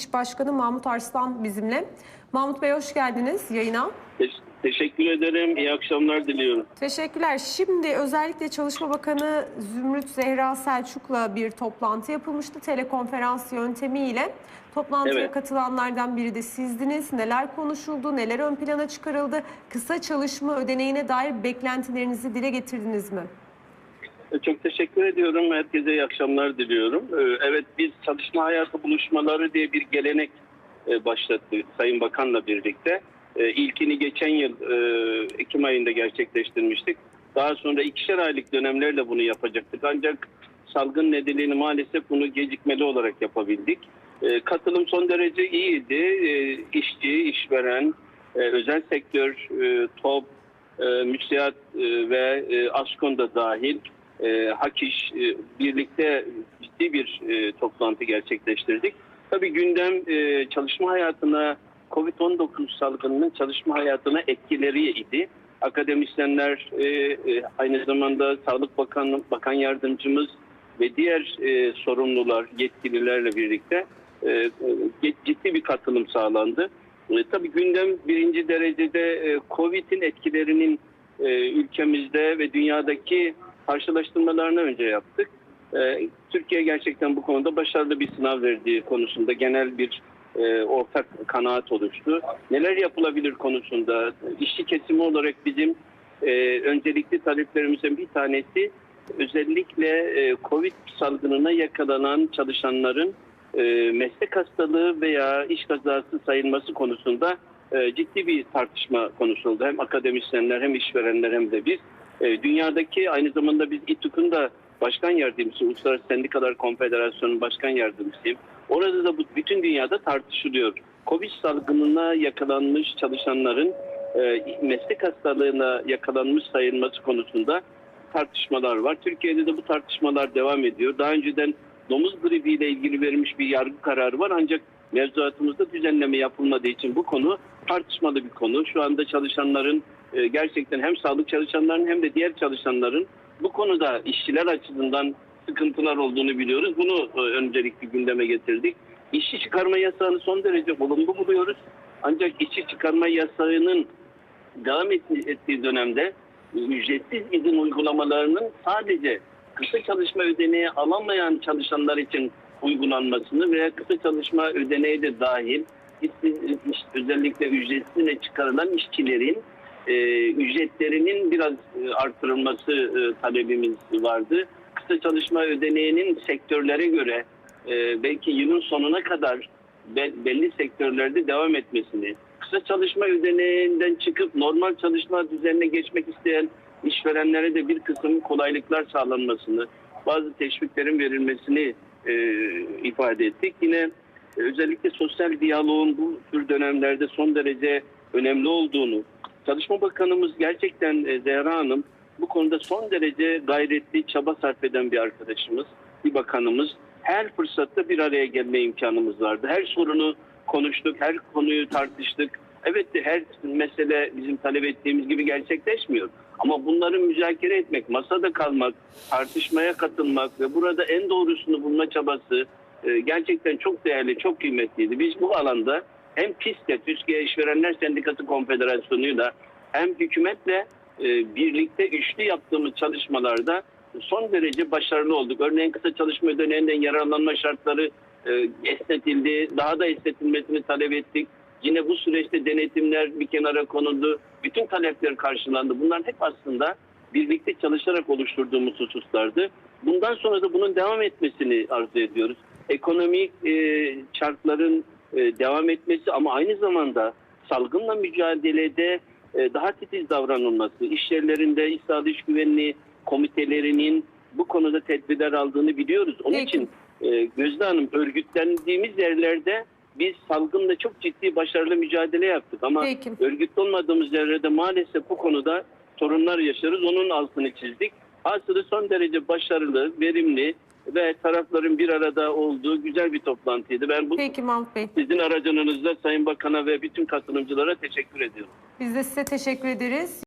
İş Başkanı Mahmut Arslan bizimle. Mahmut Bey hoş geldiniz yayına. Te- Teşekkür ederim. İyi akşamlar diliyorum. Teşekkürler. Şimdi özellikle Çalışma Bakanı Zümrüt Zehra Selçuk'la bir toplantı yapılmıştı telekonferans yöntemiyle. Toplantıya Evet. katılanlardan biri de sizdiniz. Neler konuşuldu, neler ön plana çıkarıldı? Kısa çalışma ödeneğine dair beklentilerinizi dile getirdiniz mi? E, Çok teşekkür ediyorum. Herkese iyi akşamlar diliyorum. Ee, Evet biz çalışma hayatı buluşmaları diye bir gelenek e, başlattık Sayın Bakan'la birlikte. E, İlkini geçen yıl e, Ekim ayında gerçekleştirmiştik. Daha sonra ikişer aylık dönemlerle bunu yapacaktık. Ancak salgın nedeniyle maalesef bunu gecikmeli olarak yapabildik. E, Katılım son derece iyiydi. E, İşçi, işveren, e, özel sektör, e, TOP, e, müsiat e, ve e, ASKON da dahil e, HAKİŞ e, birlikte ciddi bir e, toplantı gerçekleştirdik. Tabii gündem e, çalışma hayatına COVID-19 salgınının çalışma hayatına etkileri idi. Akademisyenler e, e, aynı zamanda Sağlık Bakanı, Bakan Yardımcımız ve diğer e, sorumlular, yetkililerle birlikte e, e, ciddi bir katılım sağlandı. E, tabii gündem birinci derecede e, Covid'in etkilerinin e, ülkemizde ve dünyadaki karşılaştırmalarını önce yaptık. E, Türkiye gerçekten bu konuda başarılı bir sınav verdiği konusunda genel bir e, ortak kanaat oluştu. Neler yapılabilir konusunda işçi kesimi olarak bizim e, öncelikli taleplerimizden bir tanesi özellikle e, Covid salgınına yakalanan çalışanların e, meslek hastalığı veya iş kazası sayılması konusunda e, ciddi bir tartışma konusu oldu. Hem akademisyenler hem işverenler hem de biz. E, dünyadaki aynı zamanda biz İTÜK'un da başkan yardımcısı, Uluslararası Sendikalar Konfederasyonu'nun başkan yardımcısıyım. Orada da bu bütün dünyada tartışılıyor. Covid salgınına yakalanmış çalışanların e, meslek hastalığına yakalanmış sayılması konusunda tartışmalar var. Türkiye'de de bu tartışmalar devam ediyor. Daha önceden domuz gribiyle ilgili verilmiş bir yargı kararı var ancak mevzuatımızda düzenleme yapılmadığı için bu konu tartışmalı bir konu. Şu anda çalışanların e, gerçekten hem sağlık çalışanların hem de diğer çalışanların bu konuda işçiler açısından sıkıntılar olduğunu biliyoruz. Bunu e, öncelikli gündeme getirdik. İşçi çıkarma yasağını son derece olumlu buluyoruz. Ancak işçi çıkarma yasağının devam ettiği, dönemde ücretsiz izin uygulamalarının sadece kısa çalışma ödeneği alamayan çalışanlar için uygulanmasını veya kısa çalışma ödeneği de dahil özellikle ücretsizle çıkarılan işçilerin e, ücretlerinin biraz e, artırılması e, talebimiz vardı. Kısa çalışma ödeneğinin sektörlere göre e, belki yılın sonuna kadar be- belli sektörlerde devam etmesini, kısa çalışma ödeneğinden çıkıp normal çalışma düzenine geçmek isteyen işverenlere de bir kısım kolaylıklar sağlanmasını, bazı teşviklerin verilmesini e, ifade ettik. Yine e, özellikle sosyal diyaloğun bu tür dönemlerde son derece önemli olduğunu, Çalışma Bakanımız gerçekten e, Zehra Hanım bu konuda son derece gayretli, çaba sarf eden bir arkadaşımız, bir bakanımız. Her fırsatta bir araya gelme imkanımız vardı. Her sorunu konuştuk, her konuyu tartıştık. Evet de her mesele bizim talep ettiğimiz gibi gerçekleşmiyor. Ama bunları müzakere etmek, masada kalmak, tartışmaya katılmak ve burada en doğrusunu bulma çabası e, gerçekten çok değerli, çok kıymetliydi. Biz bu alanda hem PİS'le, Türkiye İşverenler Sendikası Konfederasyonu'yla hem hükümetle e, birlikte üçlü yaptığımız çalışmalarda son derece başarılı olduk. Örneğin kısa çalışma ödeneğinden yararlanma şartları e, esnetildi. Daha da esnetilmesini talep ettik. Yine bu süreçte denetimler bir kenara konuldu. Bütün talepler karşılandı. Bunlar hep aslında birlikte çalışarak oluşturduğumuz hususlardı. Bundan sonra da bunun devam etmesini arzu ediyoruz. Ekonomik e, şartların e, devam etmesi ama aynı zamanda salgınla mücadelede e, daha titiz davranılması, iş yerlerinde iş sağlığı iş güvenliği komitelerinin bu konuda tedbirler aldığını biliyoruz. Onun Peki. için e, Gözde Hanım örgütlendiğimiz yerlerde biz salgınla çok ciddi başarılı mücadele yaptık ama Peki. örgütlü olmadığımız yerlerde maalesef bu konuda sorunlar yaşarız. Onun altını çizdik. Hasılı son derece başarılı, verimli ve tarafların bir arada olduğu güzel bir toplantıydı. Ben bu Peki Mahmut Bey. sizin aracınızda Sayın Bakan'a ve bütün katılımcılara teşekkür ediyorum. Biz de size teşekkür ederiz.